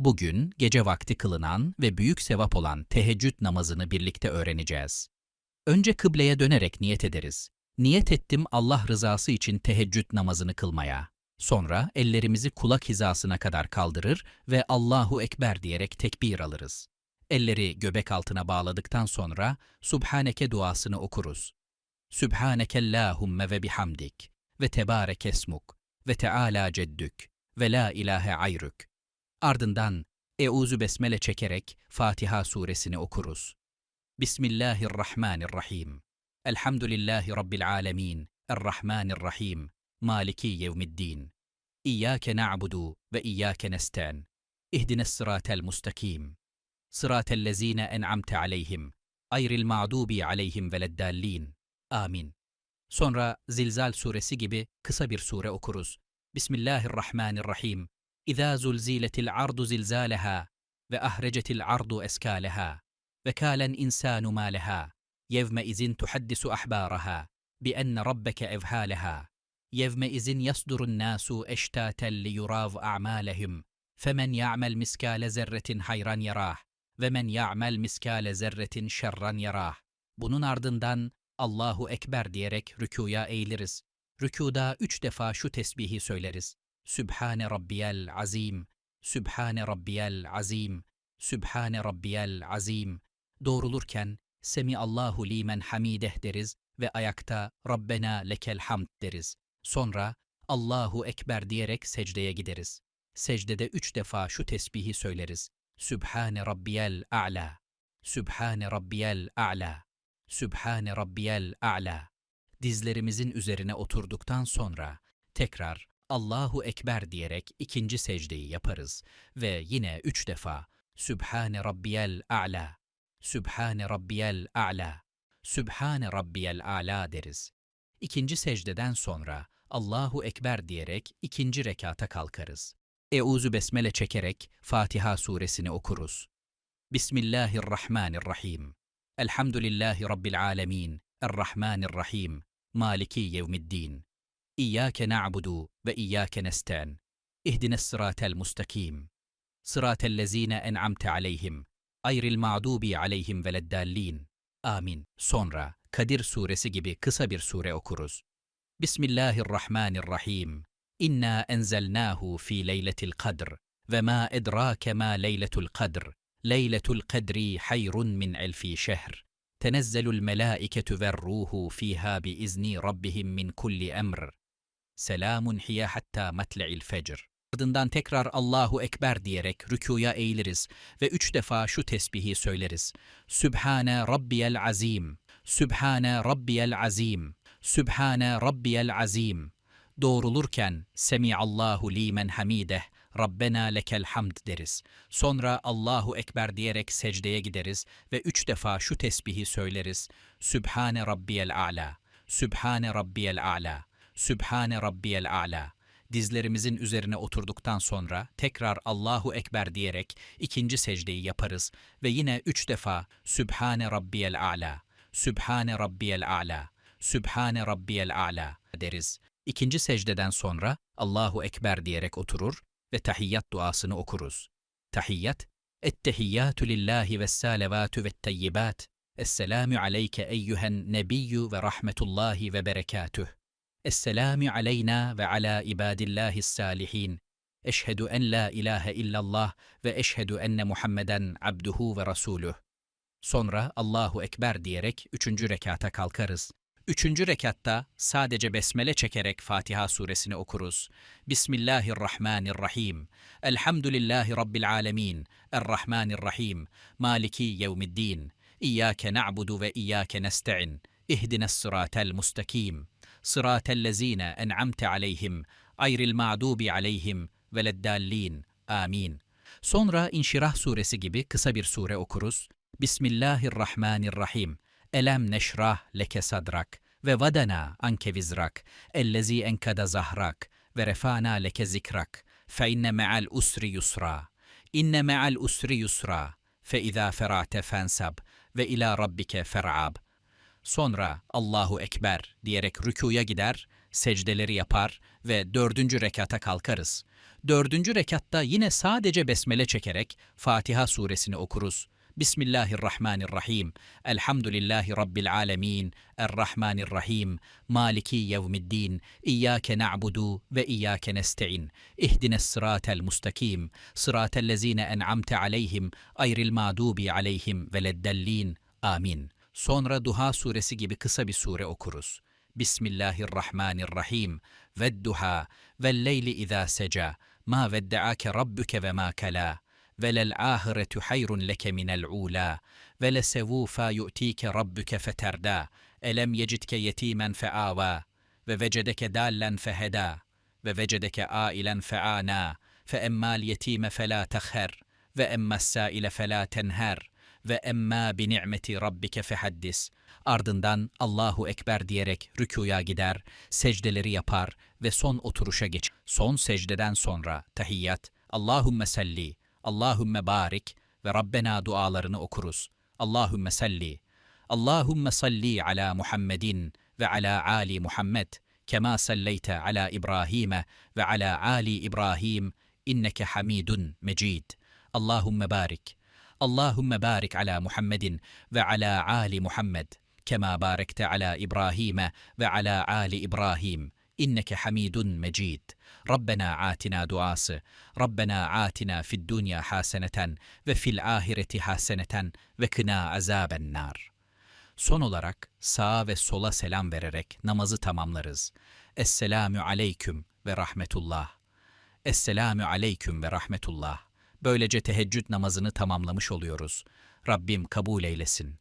Bugün gece vakti kılınan ve büyük sevap olan teheccüd namazını birlikte öğreneceğiz. Önce kıbleye dönerek niyet ederiz. Niyet ettim Allah rızası için teheccüd namazını kılmaya. Sonra ellerimizi kulak hizasına kadar kaldırır ve Allahu Ekber diyerek tekbir alırız. Elleri göbek altına bağladıktan sonra Subhaneke duasını okuruz. Sübhanekellahümme ve bihamdik ve tebarek esmuk ve teala ceddük ve la ilahe ayrük. Ardından Euzu besmele çekerek Fatiha suresini okuruz. Bismillahirrahmanirrahim. Elhamdülillahi Rabbil alemin. Errahmanirrahim. Maliki yevmiddin. İyyâke na'budu ve iyyâke nesta'in. İhdines sıratel mustakim. Sıratellezîne en'amte aleyhim. Ayril mağdubi aleyhim veleddallin. Amin. Sonra Zilzal suresi gibi kısa bir sure okuruz. Bismillahirrahmanirrahim. İzâ zulziletil ardu zilzâleha ve ahrecetil ardu eskâleha ve kâlen insânu mâ leha. يومئذ تحدث أحبارها بأن ربك إذهالها يومئذ يصدر الناس أشتاتا ليراض أعمالهم فمن يعمل مسكال ذرة حيرا يراه ومن يعمل مسكال ذرة şerran yarah. Bunun ardından Allahu Ekber diyerek rükuya eğiliriz. Rükuda üç defa şu tesbihi söyleriz. Sübhane Rabbiyel Azim, Sübhane Rabbiyel Azim, Sübhane Rabbiyel Azim. Doğrulurken Semi Allahu limen hamideh deriz ve ayakta Rabbena lekel hamd deriz. Sonra Allahu Ekber diyerek secdeye gideriz. Secdede üç defa şu tesbihi söyleriz. Sübhane Rabbiyel A'la, Sübhane Rabbiyel A'la, Sübhane Rabbiyel A'la. Dizlerimizin üzerine oturduktan sonra tekrar Allahu Ekber diyerek ikinci secdeyi yaparız ve yine üç defa Sübhane Rabbiyel A'la, Sübhane Rabbiyel A'la, Sübhane Rabbiyel A'la deriz. İkinci secdeden sonra Allahu Ekber diyerek ikinci rekata kalkarız. Euzu besmele çekerek Fatiha suresini okuruz. Bismillahirrahmanirrahim. Elhamdülillahi Rabbil alemin. Errahmanirrahim. Maliki yevmiddin. إياك نعبد وإياك نستعن. اهدنا الصراط المستقيم. صراط الذين أنعمت عليهم أير المعدوب عليهم ولا الدالين آمين. سونرا كدير سورة gibi kısa bir sure بسم الله الرحمن الرحيم. إنا أنزلناه في ليلة القدر وما إدراك ما ليلة القدر. ليلة القدر حير من ألف شهر. تنزل الملائكة والروح فيها بإذن ربهم من كل أمر. Selamun hiye hatta matle'il fecr. Ardından tekrar Allahu Ekber diyerek rükuya eğiliriz ve üç defa şu tesbihi söyleriz. Sübhane Rabbiyel Azim, Sübhane Rabbiyel Azim, Sübhane Rabbiyel Azim. Doğrulurken Semiallahu limen hamideh, Rabbena lekel hamd deriz. Sonra Allahu Ekber diyerek secdeye gideriz ve üç defa şu tesbihi söyleriz. Sübhane Rabbiyel A'la, Sübhane Rabbiyel A'la, Sübhane Rabbiyel A'la. Dizlerimizin üzerine oturduktan sonra tekrar Allahu Ekber diyerek ikinci secdeyi yaparız ve yine üç defa Sübhane Rabbiyel A'la, Sübhane Rabbiyel A'la, Sübhane Rabbiyel A'la deriz. İkinci secdeden sonra Allahu Ekber diyerek oturur ve tahiyyat duasını okuruz. Tahiyyat, Ettehiyyatü lillahi ve salavatü ve teyyibat. Esselamu aleyke eyyühen nebiyyü ve rahmetullahi ve berekatüh. Esselamu aleyna ve ala ibadillahi salihin. Eşhedü en la ilahe illallah ve eşhedü enne Muhammeden abduhu ve rasuluh. Sonra Allahu Ekber diyerek üçüncü rekata kalkarız. Üçüncü rekatta sadece besmele çekerek Fatiha suresini okuruz. Bismillahirrahmanirrahim. Elhamdülillahi Rabbil alemin. Errahmanirrahim. Maliki yevmiddin. İyyâke na'budu ve iyyâke nesta'in. İhdines sıratel mustakim. Sıratellezîne en'amte aleyhim. Ayril mağdubi aleyhim. Veleddallin. Amin. Sonra İnşirah suresi gibi kısa bir sure okuruz. Bismillahirrahmanirrahim. Elem neşrah leke sadrak ve vadana anke vizrak ellezi enkada zahrak ve refana leke zikrak fe inne me'al usri yusra inne me'al usri yusra fe izâ ferate fensab ve ila rabbike fer'ab Sonra Allahu Ekber diyerek rükuya gider, secdeleri yapar ve dördüncü rekata kalkarız. Dördüncü rekatta yine sadece besmele çekerek Fatiha suresini okuruz. Bismillahirrahmanirrahim. Elhamdülillahi Rabbil alemin. Errahmanirrahim. Maliki yevmiddin. İyyâke na'budu ve iyyâke nesta'in. İhdines sıratel mustakim. Sıratellezine en'amte aleyhim. Ayril mağdubi aleyhim veleddellin. Amin. Sonra Duha suresi gibi kısa bir sure okuruz. Bismillahirrahmanirrahim. Vedduha. Velleyli izâ seca. Ma vedde'ake rabbuke ve ma kelâ. وللآخرة خير لك من الأولى ولسوف يؤتيك ربك فتردى ألم يجدك يتيما فآوى ووجدك دالا فهدى ووجدك آئلا فآنى فأما اليتيم فلا تخهر وأما السائل فلا تنهر ve emma bi ni'meti rabbike fehaddis. Ardından Allahu Ekber diyerek rükuya gider, secdeleri yapar ve son oturuşa geç. Son secdeden sonra tahiyyat, Allahümme salli, Allahümme barik ve Rabbena dualarını okuruz. Allahümme salli, Allahümme salli ala Muhammedin ve ala Ali Muhammed, kema salleyte ala İbrahim'e ve ala Ali İbrahim, inneke hamidun mecid. Allahümme barik.'' Allahümme barik ala Muhammedin ve ala Ali Muhammed kema barekte ala İbrahim ve ala Ali İbrahim inneke hamidun mecid. Rabbena atina duası. Rabbena atina fid dunya haseneten ve fil ahireti haseneten ve kına azaben nar. Son olarak sağa ve sola selam vererek namazı tamamlarız. Esselamü aleyküm ve rahmetullah. Esselamü aleyküm ve rahmetullah. Böylece teheccüd namazını tamamlamış oluyoruz. Rabbim kabul eylesin.